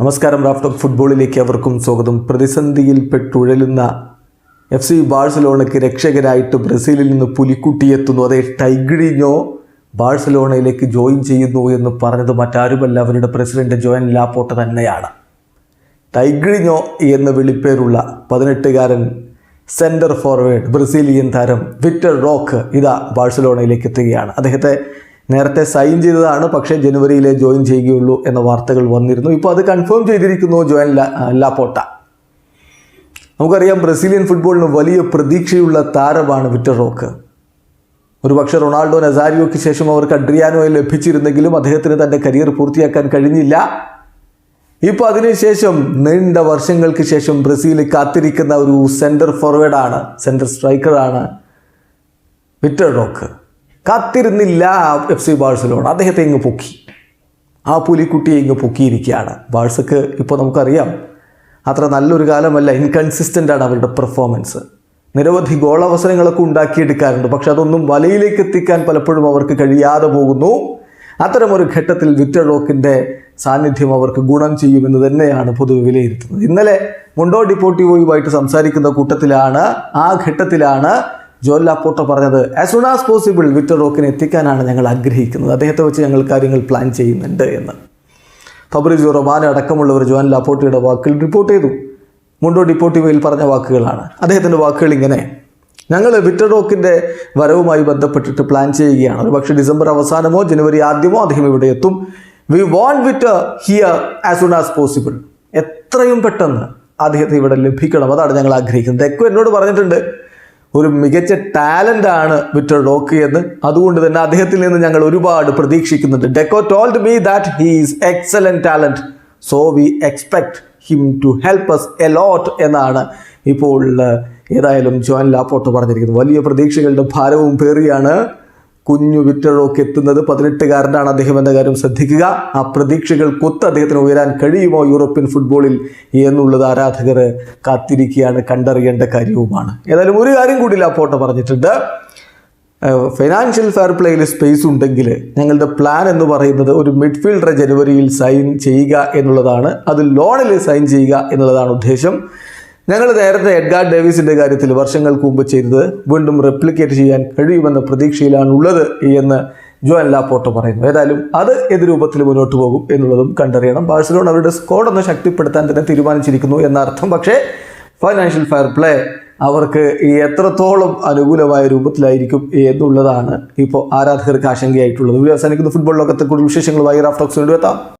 നമസ്കാരം റാഫ്റ്റോക്ക് ഫുട്ബോളിലേക്ക് അവർക്കും സ്വാഗതം. പ്രതിസന്ധിയിൽ പെട്ടുഴലുന്ന എഫ് സി ബാഴ്സലോണയ്ക്ക് രക്ഷകരായിട്ട് ബ്രസീലിൽ നിന്ന് പുലിക്കുട്ടിയെത്തുന്നു. അതേ ടൈഗ്രിഞ്ഞോ ബാഴ്സലോണയിലേക്ക് ജോയിൻ ചെയ്യുന്നു എന്ന് പറഞ്ഞത് മറ്റാരുമല്ല അവരുടെ പ്രസിഡന്റ് ജോയൻ ലാപ്പോട്ട തന്നെയാണ്. ടൈഗ്രിഞ്ഞോ എന്ന വിളിപ്പേരുള്ള പതിനെട്ടുകാരൻ സെന്റർ ഫോർവേഡ് ബ്രസീലിയൻ താരം വിക്ടർ റോക്ക് ഇതാ ബാഴ്സലോണയിലേക്ക് എത്തുകയാണ്. അദ്ദേഹത്തെ നേരത്തെ സൈൻ ചെയ്തതാണ് പക്ഷേ ജനുവരിയിലെ ജോയിൻ ചെയ്യുകയുള്ളൂ എന്ന വാർത്തകൾ വന്നിരുന്നു. ഇപ്പോൾ അത് കൺഫേം ചെയ്തിരിക്കുന്നു ജോയൻ ലാപ്പോട്ട. നമുക്കറിയാം ബ്രസീലിയൻ ഫുട്ബോളിന് വലിയ പ്രതീക്ഷയുള്ള താരമാണ് വിക്ടർ റോക്ക്. ഒരുപക്ഷെ റൊണാൾഡോ നസാരിയോയ്ക്ക് ശേഷം അവർക്ക് അഡ്രിയാനോയെ ലഭിച്ചിരുന്നെങ്കിലും അദ്ദേഹത്തിന് തന്റെ കരിയർ പൂർത്തിയാക്കാൻ കഴിഞ്ഞില്ല. ഇപ്പോൾ അതിനുശേഷം നീണ്ട വർഷങ്ങൾക്ക് ശേഷം ബ്രസീൽ കാത്തിരിക്കുന്ന ഒരു സെന്റർ ഫോർവേഡാണ് സെന്റർ സ്ട്രൈക്കറാണ് വിറ്റർ റോക്ക്. കാത്തിരുന്നില്ല എഫ് സി ബാഴ്സലോണ. അദ്ദേഹത്തെ ഇങ്ങ് പൊക്കി. ആ പുലിക്കുട്ടിയെ ഇങ്ങ് പൊക്കിയിരിക്കുകയാണ്. ബാഴ്സക്ക് ഇപ്പോൾ നമുക്കറിയാം അത്ര നല്ലൊരു കാലമല്ല ഇൻകൺസിസ്റ്റന്റാണ് അവരുടെ പെർഫോമൻസ് നിരവധി ഗോളവസരങ്ങളൊക്കെ ഉണ്ടാക്കിയെടുക്കാറുണ്ട്. പക്ഷെ അതൊന്നും വലയിലേക്ക് എത്തിക്കാൻ പലപ്പോഴും അവർക്ക് കഴിയാതെ പോകുന്നു. അത്തരമൊരു ഘട്ടത്തിൽ വിക്ടർ റോക്കിന്റെ സാന്നിധ്യം അവർക്ക് ഗുണം ചെയ്യുമെന്ന് തന്നെയാണ് പൊതുവെ വിലയിരുത്തുന്നത്. ഇന്നലെ മുണ്ടോ ഡിപ്പോട്ടിവോയുമായിട്ട് സംസാരിക്കുന്ന കൂട്ടത്തിലാണ് ആ ഘട്ടത്തിലാണ് ജോൻ ലാപ്പോട്ടോ പറഞ്ഞത് as soon as possible Vitor റോക്കിനെ എത്തിക്കാനാണ് ഞങ്ങൾ ആഗ്രഹിക്കുന്നത്. അദ്ദേഹത്തെ വെച്ച് ഞങ്ങൾ കാര്യങ്ങൾ പ്ലാൻ ചെയ്യുന്നുണ്ട് എന്ന്. ഫബ്രിജോ റൊമാന അടക്കമുള്ളവർ ജോൻ ലാപ്പോട്ടയുടെ വാക്കുകൾ റിപ്പോർട്ട് ചെയ്തു. മുണ്ടോ ഡിപ്പോട്ടിവയിൽ പറഞ്ഞ വാക്കുകളാണ്. അദ്ദേഹത്തിന്റെ വാക്കുകൾ ഇങ്ങനെ ഞങ്ങൾ വിറ്റർ റോക്കിന്റെ വരവുമായി ബന്ധപ്പെട്ടിട്ട് പ്ലാൻ ചെയ്യുകയാണ്. ഒരു പക്ഷേ ഡിസംബർ അവസാനമോ ജനുവരി ആദ്യമോ അദ്ദേഹം ഇവിടെ എത്തും. We want Vitor here as soon as possible എത്രയും പെട്ടെന്ന് അദ്ദേഹത്തെ ഇവിടെ ലഭിക്കണം. അതാണ് ഞങ്ങൾ ആഗ്രഹിക്കുന്നത്. എക്കോ എന്നോട് പറഞ്ഞിട്ടുണ്ട് ഒരു മികച്ച ടാലന്റ് ആണ് വിക്ടർ ഡോക്ക് എന്ന്. അതുകൊണ്ട് തന്നെ അദ്ദേഹത്തിൽ നിന്ന് ഞങ്ങൾ ഒരുപാട് പ്രതീക്ഷിക്കുന്നുണ്ട്. Deco told me that he's excellent talent so we expect him to help us a lot എന്നാണ് ഇപ്പോൾ ഏതായാലും ജോൻ ലാപ്പോട്ട് പറഞ്ഞിരിക്കുന്നത്. വലിയ പ്രതീക്ഷകളുടെ ഭാരവും പേറിയാണ്. കുഞ്ഞു വിക്ടറോക്ക് എത്തുന്നത് പതിനെട്ടുകാരനാണ് അദ്ദേഹം എന്ന കാര്യം ശ്രദ്ധിക്കുക. ആ പ്രതീക്ഷകൾക്കൊത്ത് അദ്ദേഹത്തിന് ഉയരാൻ കഴിയുമോ യൂറോപ്യൻ ഫുട്ബോളിൽ എന്നുള്ളത് ആരാധകർ കാത്തിരിക്കുകയാണ് കണ്ടറിയേണ്ട കാര്യവുമാണ്. ഏതായാലും ഒരു കാര്യം കൂടി ലാപ്പോട്ട പറഞ്ഞിട്ടുണ്ട്. ഫൈനാൻഷ്യൽ ഫെയർ പ്ലേയിൽ സ്പേസ് ഉണ്ടെങ്കിൽ ഞങ്ങളുടെ പ്ലാൻ എന്ന് പറയുന്നത് ഒരു മിഡ്ഫീൽഡറെ ജനുവരിയിൽ സൈൻ ചെയ്യുക എന്നുള്ളതാണ്. അത് ലോണിൽ സൈൻ ചെയ്യുക എന്നുള്ളതാണ് ഉദ്ദേശം. ഞങ്ങൾ നേരത്തെ എഡ്ഗാർഡ് ഡേവിസിന്റെ കാര്യത്തിൽ വർഷങ്ങൾക്ക് മുമ്പ് ചെയ്തത് വീണ്ടും റെപ്ലിക്കേറ്റ് ചെയ്യാൻ കഴിയുമെന്ന പ്രതീക്ഷയിലാണ് ഉള്ളത് എന്ന് ജോൻ ലാപ്പോട്ടോ പറയുന്നു. ഏതായാലും അത് ഏത് രൂപത്തിൽ മുന്നോട്ട് പോകും എന്നുള്ളതും കണ്ടറിയണം. ബാഴ്സലോൺ അവരുടെ സ്കോഡ് ഒന്ന് ശക്തിപ്പെടുത്താൻ തന്നെ തീരുമാനിച്ചിരിക്കുന്നു എന്നർത്ഥം. പക്ഷേ ഫൈനാൻഷ്യൽ ഫയർ പ്ലേ അവർക്ക് എത്രത്തോളം അനുകൂലമായ രൂപത്തിലായിരിക്കും എന്നുള്ളതാണ് ഇപ്പോൾ ആരാധകർക്ക് ആശങ്കയായിട്ടുള്ളത്. അവസാനിക്കുന്ന. ഫുട്ബോൾ ലോകത്തെ കൂടുതൽ വിശേഷങ്ങളുമായി റാഫ്റ്റോക്സിനോട് എത്താം.